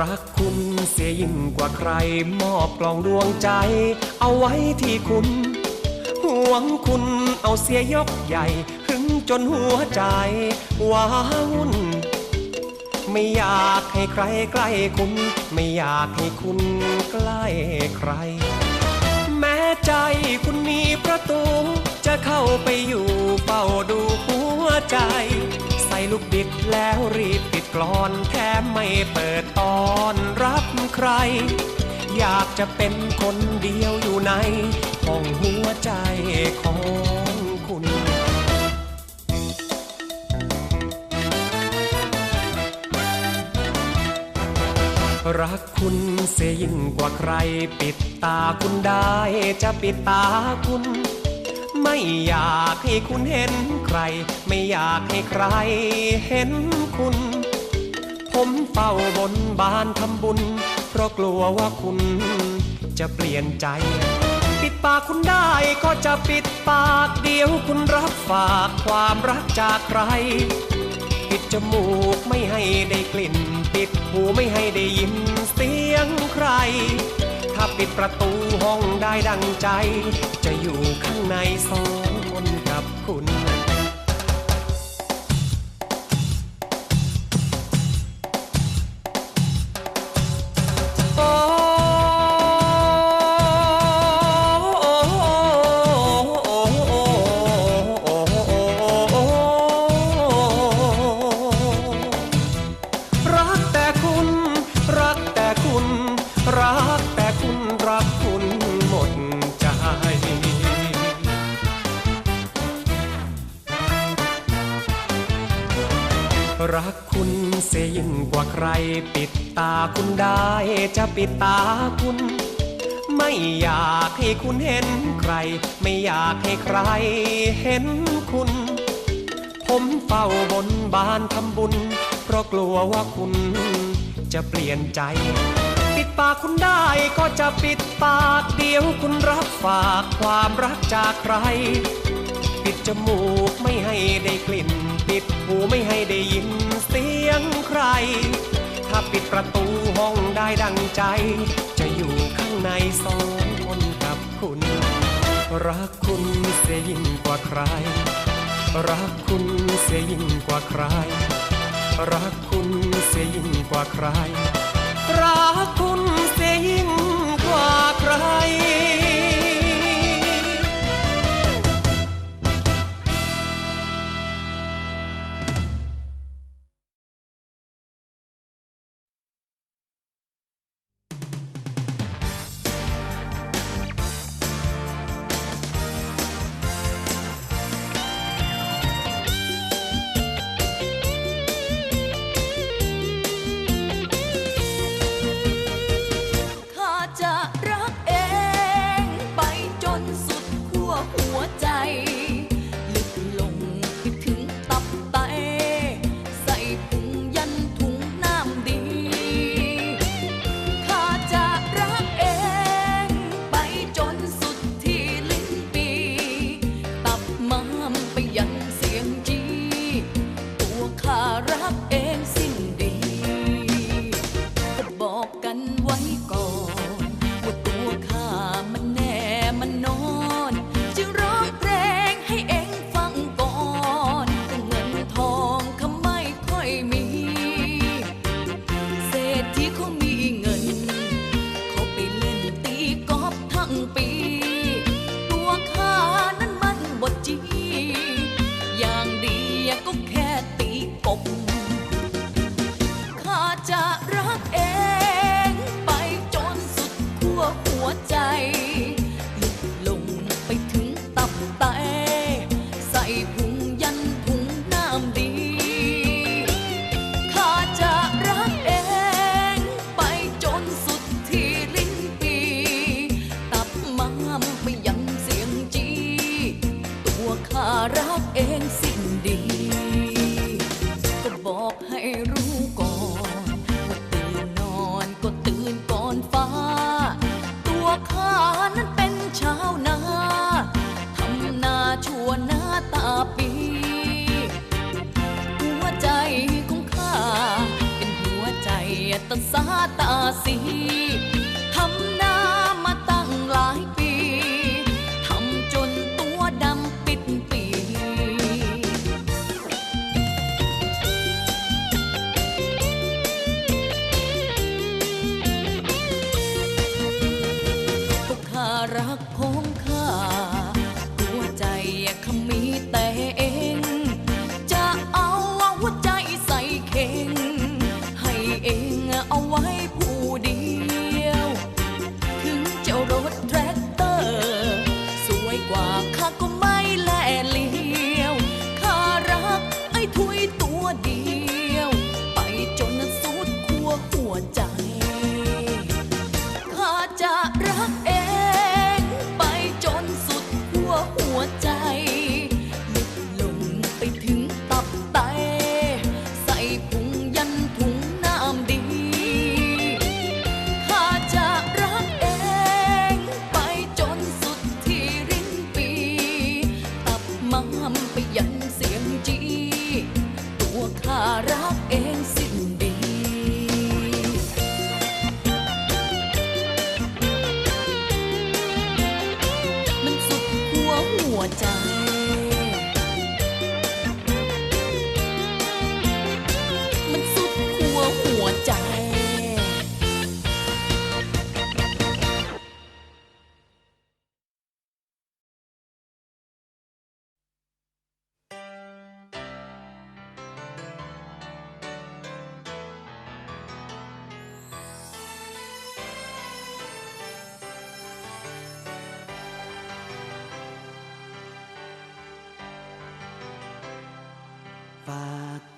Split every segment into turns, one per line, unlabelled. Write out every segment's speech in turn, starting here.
รักคุณ เสียยิ่งกว่าใคร มอบกล่องดวงใจ เอาไว้ที่คุณ ห่วงคุณเอาเสียยกใหญ่ หึงจนหัวใจว้าวุ่น ไม่อยากให้ใครใกล้คุณ ไม่อยากให้คุณใกล้ใคร แม้ใจคุณมีประตู จะเข้าไปอยู่เฝ้าดูหัวใจ ลูกบิดแล้วรีบปิดกลอนแถมไม่เปิดตอนรับใคร อยากจะเป็นคนเดียวอยู่ในห้องหัวใจของคุณรักคุณเสียยิ่งกว่าใคร ปิดตาคุณได้จะปิดตาคุณ ไม่อยากให้คุณเห็นใคร ไม่อยากให้ใครเห็นคุณ ผมเฝ้าบนบานทำบุญ เพราะกลัวว่าคุณจะเปลี่ยนใจ ปิดปากคุณได้ก็จะปิดปากเดียวคุณรับฝากความรักจากใคร ปิดจมูกไม่ให้ได้กลิ่น ปิดหูไม่ให้ได้ยินเสียงใคร ถ้าปิดประตูห้อง ได้ดังใจ จะอยู่ข้างในสองคนกับคุณ รปิดตาคุณได้จะปิดตาคุณ ไม่อยากให้คุณเห็นใคร ไม่อยากให้ใครเห็นคุณ ผมเฝ้าบนบานทำบุญ เพราะกลัวว่าคุณจะเปลี่ยนใจ ปิดปากคุณได้ก็จะปิดปากเดียวคุณรับฝากความรักจากใคร ปิดจมูกไม่ให้ได้กลิ่น ปิดหูไม่ให้ได้ยินเสียงใคร ถ้าปิดประตูห้องได้ดังใจ จะอยู่ข้างในสองคนกับคุณ รักคุณเสียยิ่งกว่าใคร รักคุณเสียยิ่งกว่าใคร รักคุณเสียยิ่งกว่าใคร รักคุณเสียยิ่งกว่าใคร
ร ตาสี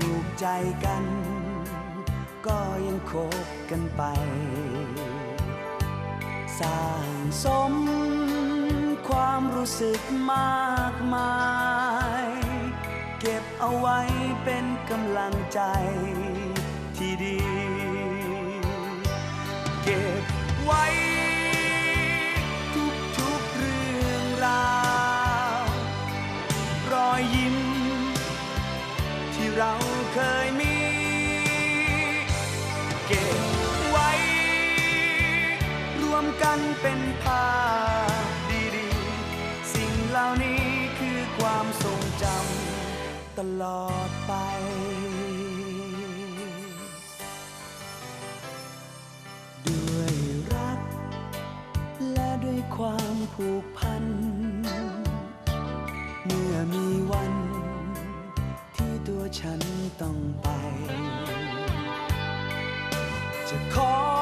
ถูกใจกัน ก็ยังคบกันไป สร้างสมความรู้สึกมากมาย เก็บเอาไว้เป็นกำลังใจที่ดี เก็บไว้ทุกทุกๆเรื่องราว รอยยิ้มที่เรา มันเป็นภาพดีๆ สิ่งเหล่านี้คือความทรงจำตลอดไปด้วยรักและด้วยความผูกพัน เมื่อมีวันที่ตัวฉันต้องไป จะขอ